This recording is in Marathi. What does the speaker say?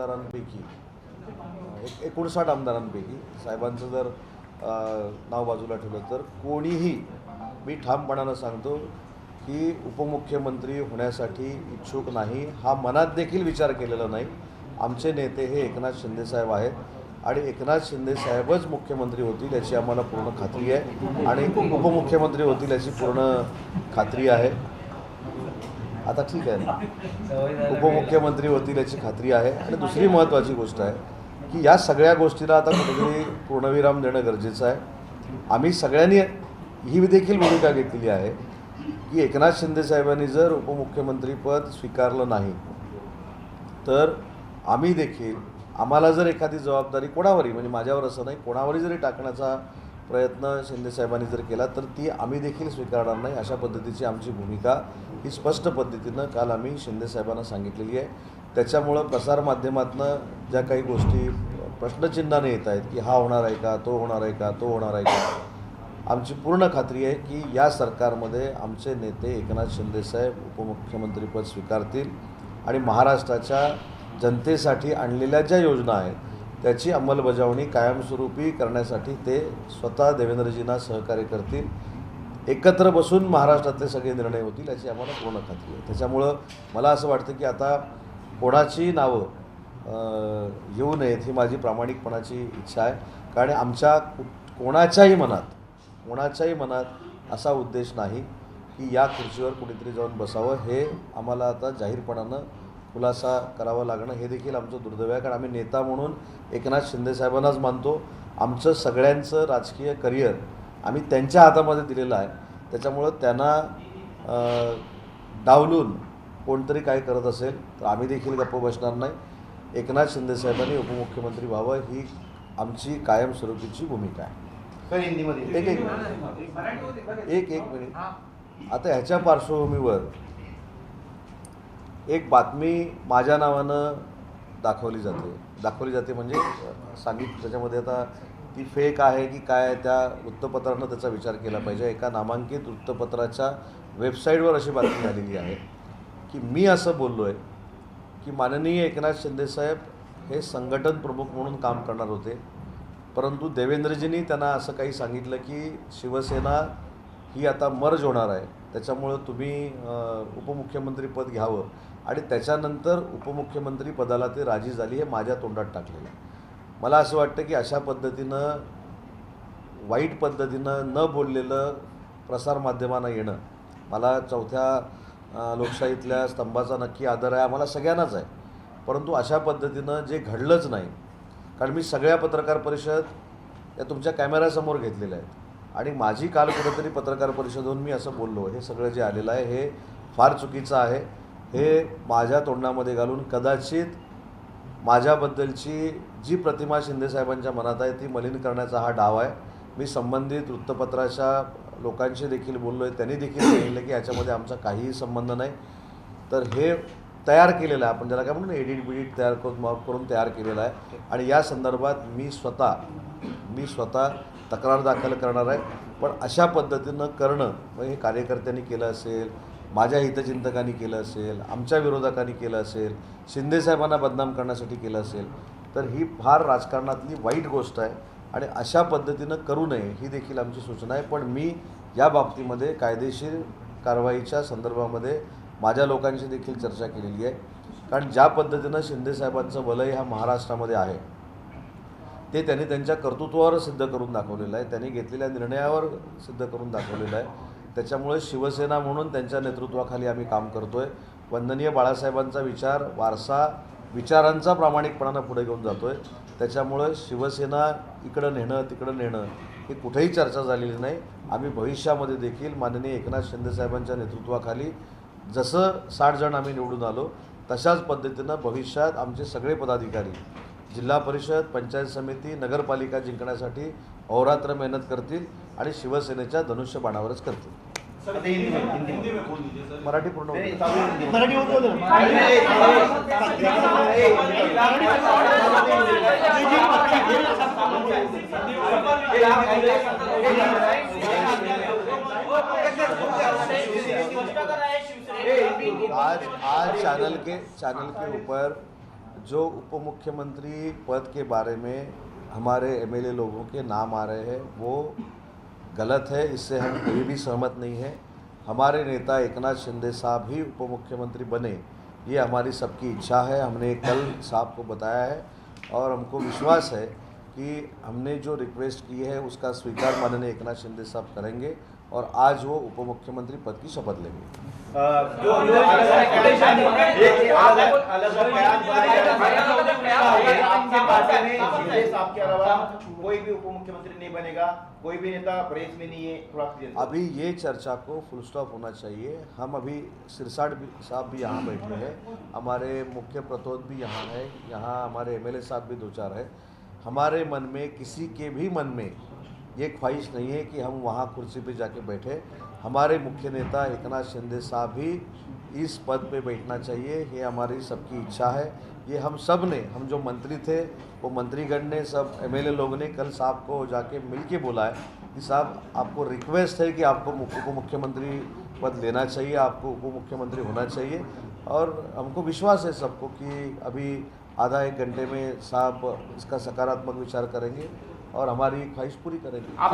आमदारांपैकी एक एकोणसाठ आमदारांपैकी साहेबांचं जर नाव बाजूला ठेवलं तर कोणीही मी ठामपणानं सांगतो की उपमुख्यमंत्री होण्यासाठी इच्छुक नाही हा मनात देखील विचार केलेला नाही. आमचे नेते हे एकनाथ शिंदेसाहेब आहेत आणि एकनाथ शिंदेसाहेबच मुख्यमंत्री होतील याची आम्हाला पूर्ण खात्री आहे आणि उपमुख्यमंत्री होतील याची पूर्ण खात्री आहे. आता ठीक आहे. ना उपमुख्यमंत्री होतील याची खात्री आहे. आणि दुसरी महत्त्वाची गोष्ट आहे की या सगळ्या गोष्टीला आता कुठेतरी पूर्णविराम देणं गरजेचं आहे. आम्ही सगळ्यांनी ही देखील भूमिका घेतलेली आहे की एकनाथ शिंदे साहेबांनी जर उपमुख्यमंत्रीपद स्वीकारलं नाही तर आम्ही देखील आम्हाला जर एखादी जबाबदारी कोणावरही म्हणजे माझ्यावर असं नाही कोणावरही जरी टाकण्याचा प्रयत्न शिंदे साहेबांनी जर केला तर ती आम्ही देखील स्वीकारणार नाही अशा पद्धतीची आमची भूमिका ही स्पष्ट पद्धतीनं काल आम्ही शिंदे साहेबांना सांगितलेली आहे. त्याच्यामुळं प्रसारमाध्यमातनं ज्या काही गोष्टी प्रश्नचिन्हाने येत आहेत की हा होणार आहे का तो होणार आहे का तो होणार आहे का आमची पूर्ण खात्री आहे की या सरकारमध्ये आमचे नेते एकनाथ शिंदेसाहेब उपमुख्यमंत्रीपद स्वीकारतील आणि महाराष्ट्राच्या जनतेसाठी आणलेल्या ज्या योजना आहेत त्याची अंमलबजावणी कायमस्वरूपी करण्यासाठी ते स्वतः देवेंद्रजींना सहकार्य करतील. एकत्र बसून महाराष्ट्रातले सगळे निर्णय होतील याची आम्हाला पूर्ण खात्री आहे. त्याच्यामुळं मला असं वाटतं की आता कोणाची नावं येऊ नयेत ही माझी प्रामाणिकपणाची इच्छा आहे. कारण आमच्या कु- कोणाच्याही मनात कोणाच्याही मनात असा उद्देश नाही की या खुर्चीवर कुणीतरी जाऊन बसावं. हे आम्हाला आता जाहीरपणानं खुलासा करावा लागणं हे देखील आमचं दुर्दैव आहे. कारण आम्ही नेता म्हणून एकनाथ शिंदेसाहेबांनाच मानतो. आमचं सगळ्यांचं राजकीय करिअर आम्ही त्यांच्या हातामध्ये दिलेलं आहे. त्याच्यामुळं त्यांना डावलून कोणतरी काय करत असेल तर आम्ही देखील गप्प बसणार नाही. एकनाथ शिंदेसाहेबांनी उपमुख्यमंत्री व्हावं ही आमची कायमस्वरूपीची भूमिका आहे. एक एक एक एक मिनिट. आता ह्याच्या पार्श्वभूमीवर एक बातमी माझ्या नावानं दाखवली जाते. दाखवली जाते म्हणजे सांगित त्याच्यामध्ये आता ती फेक आहे की काय त्या वृत्तपत्रानं त्याचा विचार केला पाहिजे. एका नामांकित वृत्तपत्राच्या वेबसाईटवर अशी बातमी आलेली आहे की मी असं बोललो आहे की माननीय एकनाथ शिंदेसाहेब हे संघटन प्रमुख म्हणून काम करणार होते. परंतु देवेंद्रजींनी त्यांना असं काही सांगितलं की शिवसेना ही आता मर्ज होणार आहे. त्याच्यामुळं तुम्ही उपमुख्यमंत्रीपद घ्यावं. आणि त्याच्यानंतर उपमुख्यमंत्री पदाला ते राजी झाली हे माझ्या तोंडात टाकलेलं आहे. मला असं वाटतं की अशा पद्धतीनं वाईट पद्धतीनं न बोललेलं प्रसारमाध्यमांना येणं मला चौथ्या लोकशाहीतल्या स्तंभाचा नक्की आदर आहे आम्हाला सगळ्यांनाच आहे. परंतु अशा पद्धतीनं जे घडलंच नाही कारण मी सगळ्या पत्रकार परिषद या तुमच्या कॅमेऱ्यासमोर घेतलेल्या आहेत. आणि माझी काल कुठेतरी पत्रकार परिषद होऊन मी असं बोललो हे सगळं जे आलेलं आहे हे फार चुकीचं आहे. हे माझ्या तोंडामध्ये घालून कदाचित माझ्याबद्दलची जी प्रतिमा शिंदेसाहेबांच्या मनात आहे ती मलिन करण्याचा हा डाव आहे. मी संबंधित वृत्तपत्राच्या लोकांशी देखील बोललो आहे त्यांनी देखील सांगितलं की याच्यामध्ये आमचा काहीही संबंध नाही. तर हे तयार केलेलं आहे आपण ज्याला काय म्हणतो एडिट बिडिट तयार करून मग करून तयार केलेलं आहे. आणि या संदर्भात मी स्वतः मी स्वतः तक्रार दाखल करणार आहे. पण अशा पद्धतीनं करणं मग हे कार्यकर्त्यांनी केलं असेल माझ्या हितचिंतकांनी केलं असेल आमच्या विरोधकांनी केलं असेल शिंदेसाहेबांना बदनाम करण्यासाठी केलं असेल तर ही फार राजकारणातली वाईट गोष्ट आहे आणि अशा पद्धतीनं करू नये ही देखील आमची सूचना आहे. पण मी या बाबतीमध्ये कायदेशीर कारवाईच्या संदर्भामध्ये माझ्या लोकांशी देखील चर्चा केलेली आहे. कारण ज्या पद्धतीनं शिंदेसाहेबांचं वलय ह्या महाराष्ट्रामध्ये आहे ते त्यांनी त्यांच्या कर्तृत्वावर सिद्ध करून दाखवलेलं आहे. त्यांनी घेतलेल्या निर्णयावर सिद्ध करून दाखवलेलं आहे. त्याच्यामुळे शिवसेना म्हणून त्यांच्या नेतृत्वाखाली आम्ही काम करतो आहे वंदनीय बाळासाहेबांचा विचार वारसा विचारांचा प्रामाणिकपणानं पुढे घेऊन जातो आहे त्याच्यामुळं शिवसेना इकडं नेणं तिकडं नेणं ही कुठेही चर्चा झालेली नाही. आम्ही भविष्यामध्ये देखील माननीय एकनाथ शिंदेसाहेबांच्या नेतृत्वाखाली जसं साठ जण आम्ही निवडून आलो तशाच पद्धतीनं भविष्यात आमचे सगळे पदाधिकारी जिल्हा परिषद पंचायत समिती नगरपालिका जिंकण्यासाठी अहोरात्र मेहनत करतील आणि शिवसेनेच्या धनुष्यबाणावरच करतील. मराठी पूर्ण. मराठी. आज आज चैनल के चैनल के ऊपर जो उप मुख्यमंत्री पद के बारे में हमारे एमएलए लोगों के नाम आ रहे हैं वो गलत है, इससे हम कोई भी सहमत नहीं है। हमारे नेता एकनाथ शिंदे साहब ही उप मुख्यमंत्री बने, ये हमारी सबकी इच्छा है, हमने कल साहब को बताया है और हमको विश्वास है कि हमने जो रिक्वेस्ट की है, उसका स्वीकार माननीय एकनाथ शिंदे साहब करेंगे। और आज वो उप मुख्यमंत्री पद की शपथ लेंगे। कोई भी उप मुख्यमंत्री नहीं बनेगा कोई भी नेता प्रेस में नहीं है। अभी ये चर्चा को फुल स्टॉप होना चाहिए। हम अभी सिरसाट साहब भी यहाँ बैठे हैं। हमारे मुख्य प्रतोद भी यहाँ है। यहाँ हमारे एमएलए साहब भी दो चार है। हमारे मन में किसी के भी मन में ये ख्वाहिश नहीं है कि हम वहाँ कुर्सी पे जाके बैठे। हमारे मुख्य नेता एकनाथ शिंदे साहब भी इस पद पे बैठना चाहिए, ये हमारी सबकी इच्छा है। ये हम सबने, हम जो मंत्री थे, वो मंत्रीगण ने, सब एमएलए लोगों ने कल साहब को जाके मिल के बोला है कि साहब, आपको रिक्वेस्ट है कि आपको उप मुख्यमंत्री पद लेना चाहिए, आपको उप मुख्यमंत्री होना चाहिए। और हमको विश्वास है सबको कि अभी आधा एक घंटे में साहब इसका सकारात्मक विचार करेंगे। और हमारी ख्वाहिश पूरी करेंगे आप